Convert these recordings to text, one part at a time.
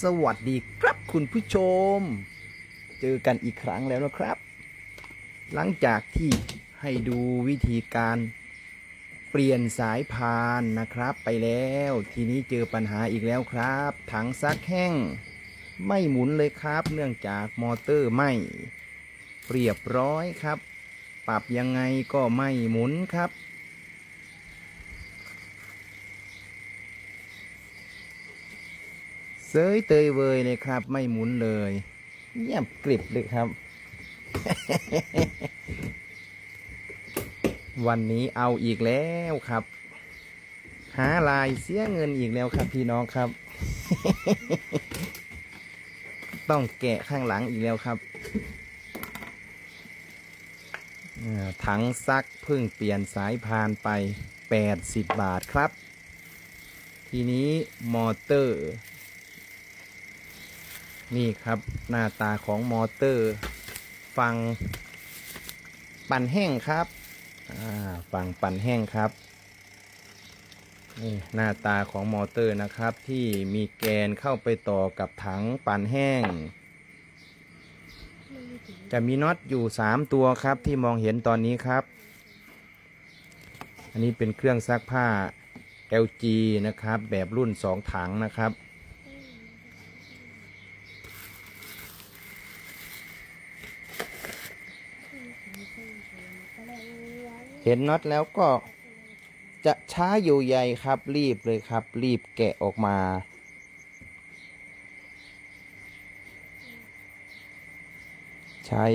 สวัสดีครับคุณผู้ชม เจอกันอีกครั้งแล้วนะครับ หลังจากที่ให้ดูวิธีการเปลี่ยนสายพานนะครับไปแล้ว ทีนี้เจอปัญหาอีกแล้วครับ ถังซักแห้ง ไม่หมุนเลยครับ เนื่องจากมอเตอร์ไม่เรียบร้อยครับ ปรับยังไงก็ไม่หมุนครับ เสยเตยเวยเลยครับ ไม่หมุนเลยเงียบกริบเลยครับ วันนี้เอาอีกแล้วครับ หาลายเสียเงินอีกแล้วครับ พี่น้องครับ ต้องแกะข้างหลังอีกแล้วครับถังซักเพิ่งเปลี่ยนสายพานไป 80 บาทครับ ทีนี้มอเตอร์ นี่ครับหน้าตาของมอเตอร์ฟังปั่นแห้งครับฟังปั่นแห้งครับนี่หน้าตาของมอเตอร์นะครับที่มีแกนเข้าไปต่อกับถังปั่นแห้ง จะมีน็อตอยู่3ตัวครับที่มองเห็นตอนนี้ครับ อันนี้เป็นเครื่องซักผ้า LG นะครับแบบรุ่น2ถังนะครับ เห็นน็อตแล้วก็จะช้าอยู่ใหญ่ครับรีบเลยครับ รีบแกะออกมา ใช้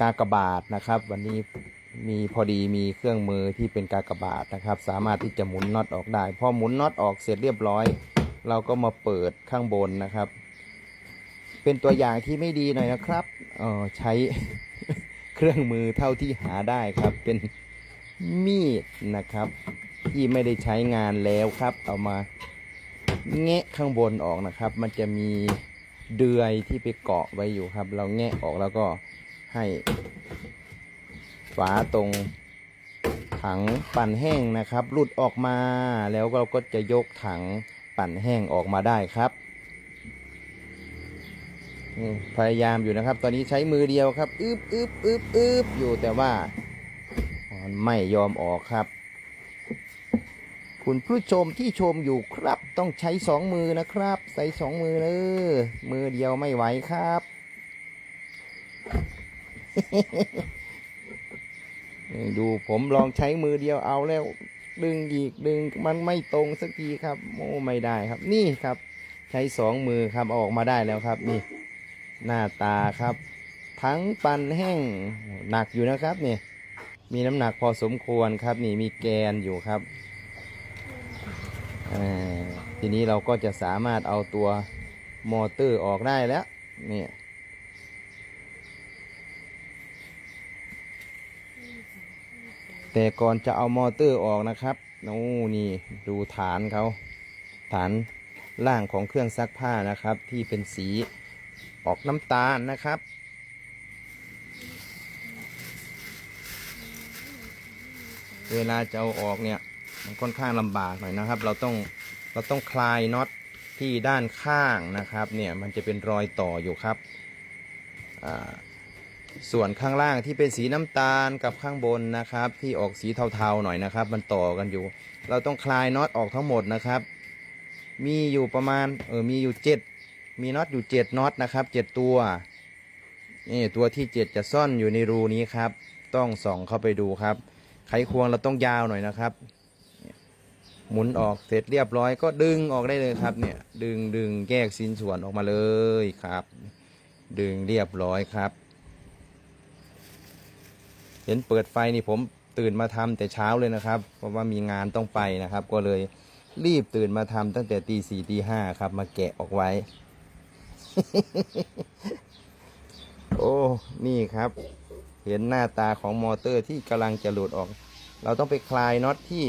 กากบาทนะครับ วันนี้มีพอดีมีเครื่องมือที่เป็นกากบาทนะครับ สามารถที่จะหมุนน็อตออกได้ พอหมุนน็อตออกเสร็จเรียบร้อย เราก็มาเปิดข้างบนนะครับ เป็นตัวอย่างที่ไม่ดีหน่อยนะครับเออใช้ เครื่องมือเท่าที่หาได้ครับ เป็นมีดนะครับ ที่ไม่ได้ใช้งานแล้วครับ เอามาแงะข้างบนออกนะครับ มันจะมีเดือยที่ไปเกาะไว้อยู่ครับ เราแงะออกแล้วก็ให้ฝาตรงถังปั่นแห้งนะครับหลุดออกมาแล้วเราก็จะยกถังปั่นแห้งออกมาได้ครับ พยายามอยู่นะครับ ตอนนี้ใช้มือเดียวครับอึบอึบอึบอึบอยู่แต่ว่ามันไม่ยอมออกครับ คุณผู้ชมที่ชมอยู่ครับ ต้องใช้สองมือนะครับ ใส่สองมือเลยมือเดียวไม่ไหวครับ ดูผมลองใช้มือเดียวเอาแล้ว ดึงอีกดึงมันไม่ตรงสักทีครับโอ้ไม่ได้ครับ นี่ครับ ใช้สองมือครับออกมาได้แล้วครับนี่ หน้าตาครับ ทั้งปันแห้งหนักอยู่นะครับนี่มีน้ำหนักพอสมควรครับ นี่มีแกนอยู่ครับทีนี้เราก็จะสามารถเอาตัวมอเตอร์ออกได้แล้วนี่แต่ก่อนจะเอามอเตอร์ออกนะครับโอ้นี่ดูฐานเขาฐานล่างของเครื่องซักผ้านะครับ ที่เป็นสี ออกน้ำตาลนะครับ เวลาจะเอาออกเนี่ยมันค่อนข้างลำบากหน่อยนะครับ เราต้องเราต้องคลายน็อตที่ด้านข้างนะครับเนี่ยมันจะเป็นรอยต่ออยู่ครับ ส่วนข้างล่างที่เป็นสีน้ำตาลกับข้างบนนะครับ ที่ออกสีเทาๆหน่อยนะครับ มันต่อกันอยู่ เราต้องคลายน็อตออกทั้งหมดนะครับ มีอยู่ประมาณเออมีอยู่เจ็ด มีน็อตอยู่เจ็ดน็อตนะครับเจ็ดตัวนี่ตัวที่เจ็ดจะซ่อนอยู่ในรูนี้ครับ ต้องส่องเข้าไปดูครับ ไขควงเราต้องยาวหน่อยนะครับ หมุนออกเสร็จเรียบร้อยก็ดึงออกได้เลยครับ เนี่ย ดึงดึงแยกชิ้นส่วนออกมาเลยครับ ดึงเรียบร้อยครับ เห็นเปิดไฟนี่ผมตื่นมาทำแต่เช้าเลยนะครับ เพราะว่ามีงานต้องไปนะครับ ก็เลยรีบตื่นมาทำตั้งแต่ตีสี่ตีห้าครับ มาแกะออกไว้ โอ้ นี่ครับ เห็นหน้าตาของมอเตอร์ที่กำลังจะหลุดออก เราต้องไปคลายน็อตที่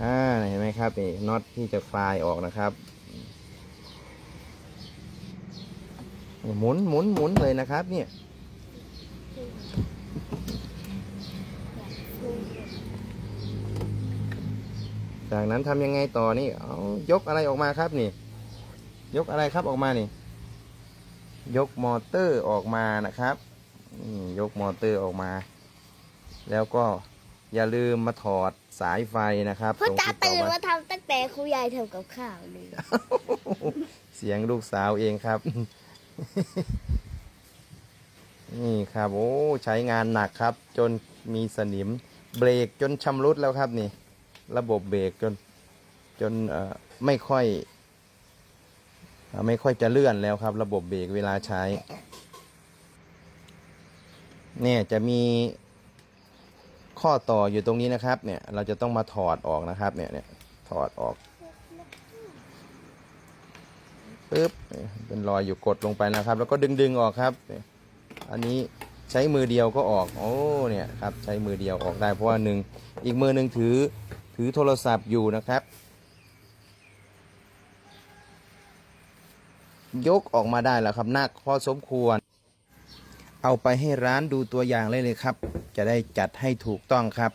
อ่า เห็นไหมครับนี่น็อตที่จะคลายออกนะครับ หมุนหมุนหมุนเลยนะครับ เนี่ยจากนั้นทำยังไงต่อนี่ เอายกอะไรออกมาครับนี่ ยกอะไรครับออกมานี่ ยกมอเตอร์ออกมานะครับอืมยกมอเตอร์ออกมา แล้วก็อย่าลืมมาถอดสายไฟนะครับพ่อตรงตาที่ตื่นต่อมาทำตั้งแต่ครูยายทำกับข้าวเลยเสียงลูกสาวเองครับ นี่ครับ โอ้ใช้งานหนักครับ จนมีสนิม เบรกจนชำรุดแล้วครับนี่ ระบบเบรกจนจนเอ่อไม่ค่อยเอ่อ ไม่ค่อยจะเลื่อนแล้วครับ ระบบเบรกเวลาใช้ เนี่ยจะมีข้อต่ออยู่ตรงนี้นะครับ เนี่ย เราจะต้องมาถอดออกนะครับ เนี่ยเนี่ยถอดออกปึ๊บเป็นรอยอยู่กดลงไปนะครับ แล้วก็ดึงดึงออกครับ อันนี้ใช้มือเดียวก็ออก โอ้ เนี่ยครับ ใช้มือเดียวออกได้เพราะว่าหนึ่งอีกมือหนึ่งถือถือโทรศัพท์อยู่นะครับ ยกออกมาได้แล้วครับหนักพอสมควร เอาไปให้ร้านดูตัวอย่างเลยเลยครับ จะได้จัดให้ถูกต้องครับ